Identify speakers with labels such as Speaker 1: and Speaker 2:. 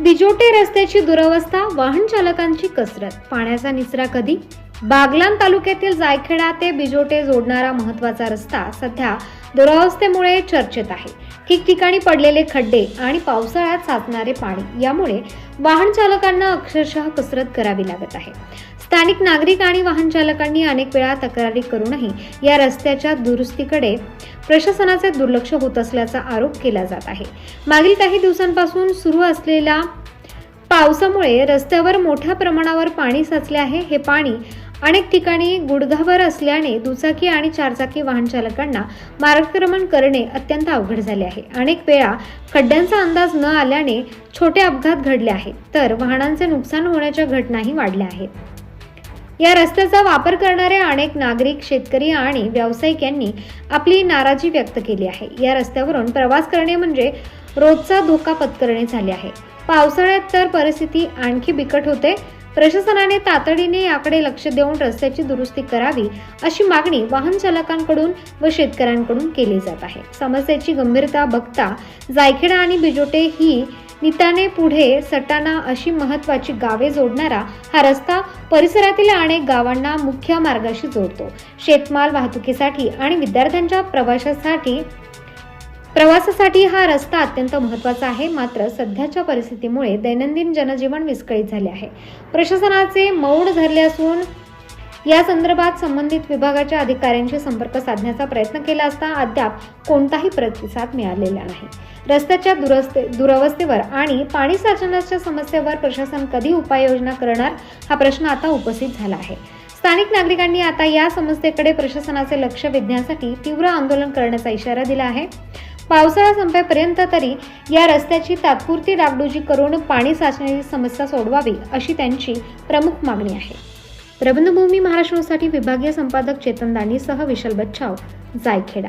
Speaker 1: बिजोटे रस्त्याची दुरवस्था वाहन चालकांची कसरत पाण्याचा निचरा कधी? बागलान तालुक्यातील जायखेडा ते बिजोटे जोडणारा महत्त्वाचा रस्ता सध्या दुरावस्थेमुळे चर्चेत आहे. ठिकठिकाणी पडलेले खड्डे आणि पावसाळ्यात साचणारे पाणी यामुळे वाहन चालकांना अक्षरशः कसरत करावी लागत आहे. स्थानिक नागरिक आणि वाहन चालकांनी अनेक वेळा तक्रारी करूनही या रस्त्याच्या दुरुस्तीकडे प्रशासनाचे दुर्लक्ष होत असल्याचा आरोप केला जात आहे. मागील काही दिवसांपासून सुरू असलेल्या पावसामुळे रस्त्यावर मोठ्या प्रमाणावर पाणी साचले आहे. हे पाणी अनेक ठिकाणी गुडघावर असल्याने दुचाकी आणि चारचाकी वाहन चालकांना मार्गक्रमण करणे अत्यंत अवघड झाले आहे. अनेक वेळा खड्ड्यांचा अंदाज न आल्याने छोटे अपघात घडले आहेत. तर वाहनांचे नुकसान होण्याच्या घटनाही वाढल्या आहेत. या रस्त्याचा वापर करणारे अनेक नागरिक शेतकरी आणि व्यावसायिक यांनी आपली नाराजी व्यक्त केली आहे. या रस्त्यावरून प्रवास करणे म्हणजे रोजचा धोका पत्करणे झाले आहे. पावसाळ्यात तर परिस्थिती आणखी बिकट होते. प्रशासनाने तातडीने याकडे लक्ष देऊन रस्त्याची दुरुस्ती करावी अशी मागणी वाहन चालकांकडून व शेतकऱ्यांकडून केली जात आहे. समस्येची गंभीरता बघता जायखेडा आणि बिजोटे ही निताने पुढे सटाणा अशी महत्वाची गावे जोडणारा हा रस्ता परिसरातील अनेक गावांना मुख्य मार्गाशी जोडतो. शेतमाल वाहतुकीसाठी आणि विद्यार्थ्यांच्या प्रवाशासाठी प्रवासासाठी हा रस्ता अत्यंत महत्त्वाचा आहे. मात्र सध्याच्या परिस्थितीमुळे दैनंदिन जनजीवन विस्कळीत झाले आहे. प्रशासनाचे मौड धरले असून या संदर्भात संबंधित विभागाच्या अधिकाऱ्यांशी संपर्क साधण्याचा प्रयत्न केला असता अद्याप कोणताही प्रतिसाद मिळालेला नाही. रस्त्याच्या दुरस्ते दुरवस्थेवर आणि पाणी साचनाच्या समस्येवर प्रशासन कधी उपाययोजना करणार हा प्रश्न आता उपस्थित झाला आहे. स्थानिक नागरिकांनी आता या समस्येकडे प्रशासनाचे लक्ष वेधण्यासाठी तीव्र आंदोलन करण्याचा इशारा दिला आहे. पावसाळा संपेपर्यंत तरी या रस्त्याची तात्पुरती डागडुजी करून पाणी साचण्याची समस्या सोडवावी अशी त्यांची प्रमुख मागणी आहे. प्रबंधभूमी महाराष्ट्रासाठी विभागीय संपादक चेतन दानीसह विशाल बच्छाव जायखेडा.